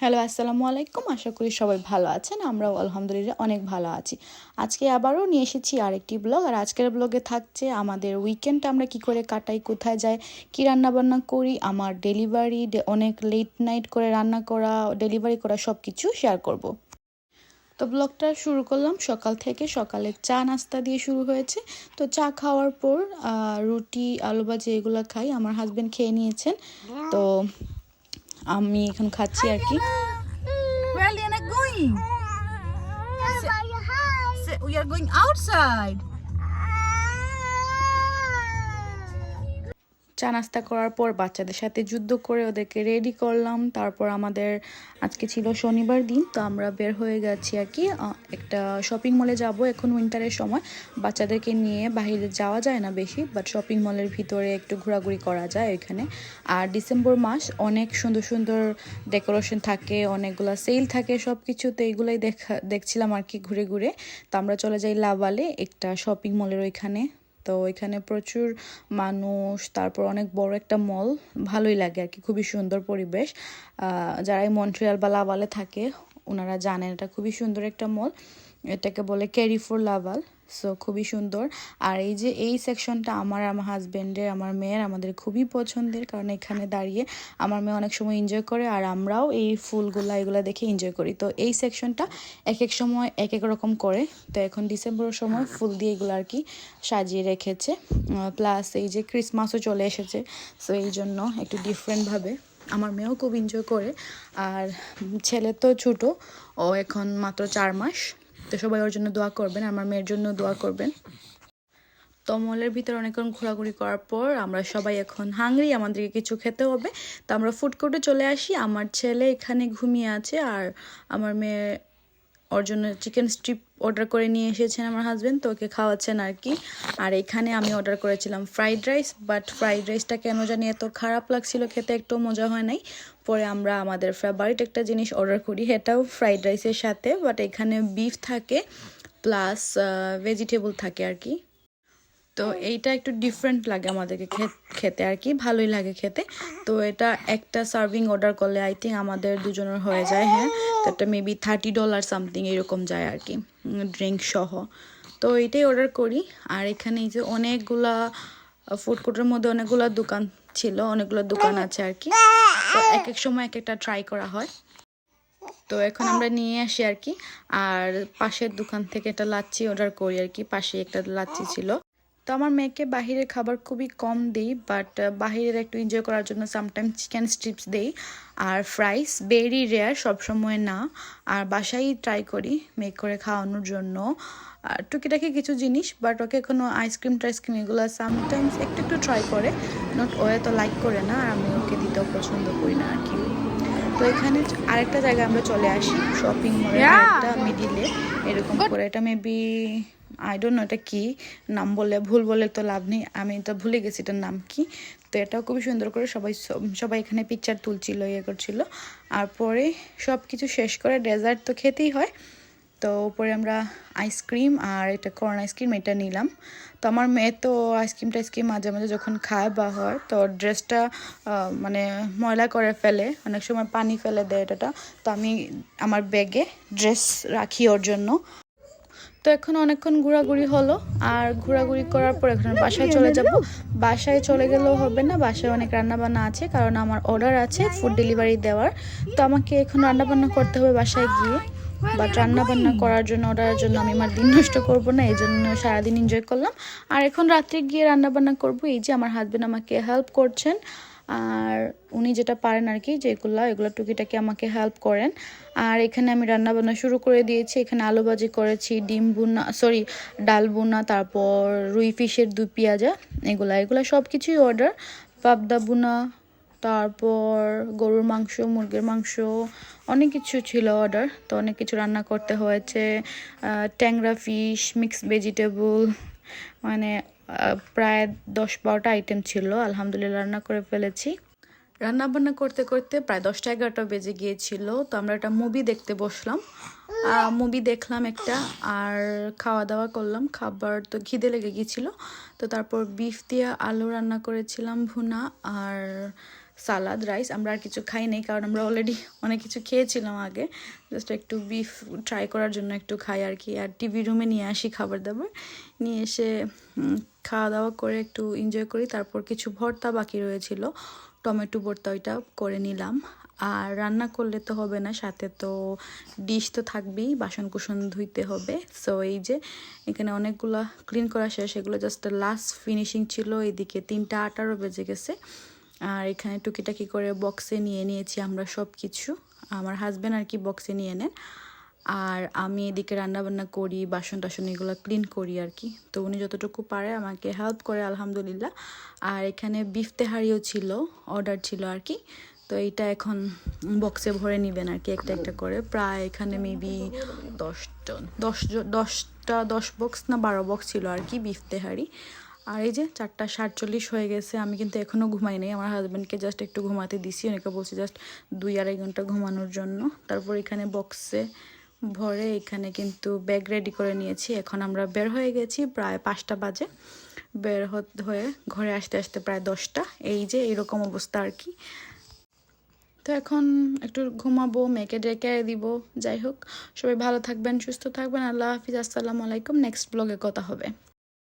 Hello, আসসালামু আলাইকুম। আশা করি সবাই ভালো আছেন। আমরাও আলহামদুলিল্লাহ অনেক ভালো আছি। আজকে আবারও নিয়ে এসেছি আরেকটি ব্লগ। আর আজকের ব্লগে থাকছে আমাদের উইকেন্ড আমরা কি করে কাটাই, কোথায় যাই, কী রান্না বান্না করি, আমার ডেলিভারি অনেক লেট নাইট করে রান্না করা ডেলিভারি করা সব কিছু শেয়ার করব। তো ব্লগটা শুরু করলাম সকাল থেকে। সকালে চা নাস্তা দিয়ে শুরু হয়েছে। তো চা খাওয়ার পর রুটি, আলু ভাজি এগুলো খাই। আমার হাজব্যান্ড খেয়ে নিয়েছেন। তো আমি এখন খাচ্ছি আর কি Where are Liana going? Say, we are going outside. চা নাস্তা করার পর বাচ্চাদের সাথে যুদ্ধ করে ওদেরকে রেডি করলাম। তারপর আমাদের আজকে ছিল শনিবার দিন, তো আমরা বের হয়ে গেছি আর কি একটা শপিং মলে যাব এখন উইন্টারের সময়। বাচ্চাদেরকে নিয়ে বাইরে যাওয়া যায় না বেশি বাট শপিং মলের ভিতরে একটু ঘোরাঘুরি করা যায় ওইখানে আর ডিসেম্বর মাস, অনেক সুন্দর সুন্দর ডেকোরেশন থাকে, অনেকগুলো সেল থাকে সব কিছু তো এইগুলোই দেখা, দেখছিলাম আর কি ঘুরে ঘুরে। তো আমরা চলে যাই লাভালে একটা শপিং মলের ওইখানে। তো এখানে প্রচুর মানুষ, তারপর অনেক বড় একটা মল ভালোই লাগে আর কি, খুবই সুন্দর পরিবেশ। যারা এই মন্ট্রিয়াল বা লাভালে থাকে ওনারা জানেন এটা খুবই সুন্দর একটা মল এটাকে বলে ক্যারি ফর লাভাল সো খুবই সুন্দর। আর এই যে এই সেকশনটা আমার আমার হাজব্যান্ডের আমার মেয়ের, আমাদের খুবই পছন্দের, কারণ এখানে দাঁড়িয়ে আমার মেয়ে অনেক সময় এনজয় করে আর আমরাও এই ফুলগুলো, এগুলো দেখে এনজয় করি। তো এই সেকশনটা এক এক সময় এক এক রকম করে। তো এখন ডিসেম্বরের সময় ফুল দিয়ে এগুলো আর কি সাজিয়ে রেখেছে। প্লাস এই যে ক্রিসমাসও চলে এসেছে। সো এই জন্য একটু ডিফারেন্টভাবে আমার মেয়েও খুব এনজয় করে। আর ছেলে তো ছোটো, ও এখন মাত্র চার মাস। তো সবাই ওর জন্য দোয়া করবেন, আমার মেয়ের জন্য দোয়া করবেন। তো মলের ভিতরে অনেকক্ষণ ঘোরাঘুরি করার পর আমরা সবাই এখন হাংরি, আমাদেরকে কিছু খেতে হবে। তো আমরা ফুড কোর্টে চলে আসি। আমার ছেলে এখানে ঘুমিয়ে আছে আর আমার মেয়ে ওর জন্য চিকেন স্ট্রিপ অর্ডার করে নিয়ে এসেছেন আমার হাজব্যান্ড তো ওকে খাওয়াচ্ছেন আর কি আর এখানে আমি অর্ডার করেছিলাম ফ্রাইড রাইস বাট ফ্রাইড রাইসটা কেন জানি এত খারাপ লাগছিল খেতে একটু মজা হয় নাই। পরে আমরা আমাদের ফেভারিট একটা জিনিস অর্ডার করি এটাও ফ্রাইড রাইসের সাথে বাট এখানে বিফ থাকে প্লাস ভেজিটেবল থাকে আর কি তো এইটা একটু ডিফারেন্ট লাগে আমাদেরকে খেতে। আর কি, ভালোই লাগে খেতে। তো এটা একটা সার্ভিং অর্ডার করলে আই থিঙ্ক আমাদের দুজনের হয়ে যায় হ্যাঁ। তো এটা মেবি থার্টি ডলার সামথিং এরকম যায় আর কি ড্রিঙ্ক সহ। তো এটাই অর্ডার করি। আর এখানে এই যে অনেকগুলা ফুড কোর্টের মধ্যে অনেকগুলো দোকান ছিল, অনেকগুলো দোকান আছে আর কি। তো এক এক সময় এক একটা ট্রাই করা হয়। তো এখন আমরা নিয়ে আসি আর কি। আর পাশের দোকান থেকে একটা লাচ্ছি অর্ডার করি আর কি পাশে একটা লাচ্ছি ছিল। তো আমার মেয়েকে বাহিরের খাবার খুবই কম দিই বাট বাহিরের একটু এনজয় করার জন্য সামটাইমস চিকেন স্ট্রিপস দিই। আর ফ্রাইস বেরি রেয়ার সবসময় না। আর বাসায় ট্রাই করি মেক করে খাওয়ানোর জন্য। আর টুকিটাকি কিছু জিনিস বাট ওকে কোনো আইসক্রিম টাইসক্রিম এগুলো সামটাইমস একটু একটু ট্রাই করে। নট ও তো লাইক করে না আর আমি ওকে দিতেও পছন্দ করি না আর কি। তো এখানে আরেকটা জায়গায় আমরা চলে আসি শপিং মলের একটা মিডিলে এরকম করে এটা মেবি আই ডোন্ট নো এটা কী, নাম বললে ভুল বলে তো লাভ নেই, আমি তো ভুলে গেছি এটার নাম কি। তো এটাও খুবই সুন্দর করে সবাই সবাই এখানে পিকচার তুলছিল ইয়ে করছিল। আর পরে সব কিছু শেষ করে ডেজার্ট তো খেতেই হয়। তো উপরে আমরা আইসক্রিম আর এটা কর্ন আইসক্রিম এটা নিলাম। তো আমার মেয়ে তো আইসক্রিম টাইসক্রিম মাঝে মাঝে যখন খায় বা হয়, তো ড্রেসটা মানে ময়লা করে ফেলে, অনেক সময় পানি ফেলে দেয় এটা তো আমি আমার ব্যাগে ড্রেস রাখি ওর জন্য। তো এখন অনেকক্ষণ ঘোরাঘুরি হলো, আর ঘোরাঘুরি করার পর এখন বাসায় চলে যাব। বাসায় চলে গেলেও হবে না, বাসায় অনেক রান্নাবান্না আছে, কারণ আমার অর্ডার আছে ফুড ডেলিভারি দেওয়ার। তো আমাকে এখন রান্নাবান্না করতে হবে বাসায় গিয়ে বাট রান্নাবান্না করার জন্য অর্ডারের জন্য আমি আমার দিন নষ্ট করব না, এই জন্য সারাদিন এনজয় করলাম। আর এখন রাত্রে গিয়ে রান্নাবান্না করব, এই যে আমার হাজব্যান্ড আমাকে হেল্প করছেন। আর উনি যেটা পারেন আর কি যেগুলো এগুলো টুকিটাকি আমাকে হেল্প করেন। আর এখানে আমি রান্না বান্না শুরু করে দিয়েছি। এখানে আলু ভাজি করেছি, ডিম বুনা সরি ডাল বুনা তারপর রুই ফিশের দু পেঁয়াজা, এগুলা, এগুলো সব কিছুই অর্ডার পাবদা বুনা তারপর গরুর মাংস, মুরগির মাংস, অনেক কিছু ছিল অর্ডার তো অনেক কিছু রান্না করতে হয়েছে। ট্যাংরা ফিশ মিক্সড ভেজিটেবল মানে প্রায় দশ বারোটা আইটেম ছিল, আলহামদুলিল্লাহ রান্না করে ফেলেছি। রান্না বান্না করতে করতে প্রায় দশটা এগারোটা বেজে গিয়েছিল, তো আমরা একটা মুভি দেখতে বসলাম। মুভি দেখলাম একটা, আর খাওয়া দাওয়া করলাম, খাবার তো ঘিদে লেগে গিয়েছিল। তো তারপর বিফ দিয়ে আলু রান্না করেছিলাম ভুনা, আর সালাদ, রাইস আমরা আর কিছু খাই নাই, কারণ আমরা অলরেডি অনেক কিছু খেয়েছিলাম আগে। জাস্ট একটু বিফ ট্রাই করার জন্য একটু খাই আর কি। আর টিভি রুমে নিয়ে আসি খাবার দাবার। নিয়ে এসে খাওয়া দাওয়া করে একটু এনজয় করি। তারপর কিছু ভর্তা বাকি রয়েছিল। টমেটো ভর্তা ওইটা করে নিলাম। আর রান্না করলে তো হবে না, সাথে তো ডিশ তো থাকবেই বাসন কুসন ধুইতে হবে। সো এই যে এখানে অনেকগুলা ক্লিন করা শেষ। এগুলো জাস্ট লাস্ট ফিনিশিং ছিল। এদিকে তিনটা আটারও বেজে গেছে। আর এখানে টুকিটাকি করে বক্সে নিয়ে নিয়েছি আমরা সব কিছু আমার হাজব্যান্ড আর কি বক্সে নিয়ে নেন। আর আমি এদিকে রান্না বান্না করি বাসন টাসন এগুলো ক্লিন করি আর কি। তো উনি যতটুকু পারে আমাকে হেল্প করে, আলহামদুলিল্লাহ। আর এখানে বিফ তেহারিও ছিল অর্ডার ছিল আর কি। তো এইটা এখন বক্সে ভরে নেবেন আর কি একটা একটা করে। প্রায় এখানে মেবি দশটা দশ দশটা, দশ বক্স না বারো বক্স ছিল আর কি বিফ তেহারি। আর এই যে চারটা সাতচল্লিশ হয়ে গেছে, আমি কিন্তু এখনও ঘুমাই নাই। আমার হাজব্যান্ডকে জাস্ট একটু ঘুমাতে দিছি, অনেকে বলছি জাস্ট দুই আড়াই ঘণ্টা ঘুমানোর জন্য। তারপর এখানে বক্সে ভরে এখানে কিন্তু ব্যাগ রেডি করে নিয়েছি। এখন আমরা বের হয়ে গেছি প্রায় পাঁচটা বাজে। বের হয়ে ঘরে আসতে আসতে প্রায় দশটা। এই যে এরকম অবস্থা আর কি। তো এখন একটু ঘুমাবো, মেয়েকে ডেকে দিব, যাই হোক। সবাই ভালো থাকবেন, সুস্থ থাকবেন। আল্লাহ হাফিজ। আসসালামু আলাইকুম। নেক্সট ব্লগে কথা হবে।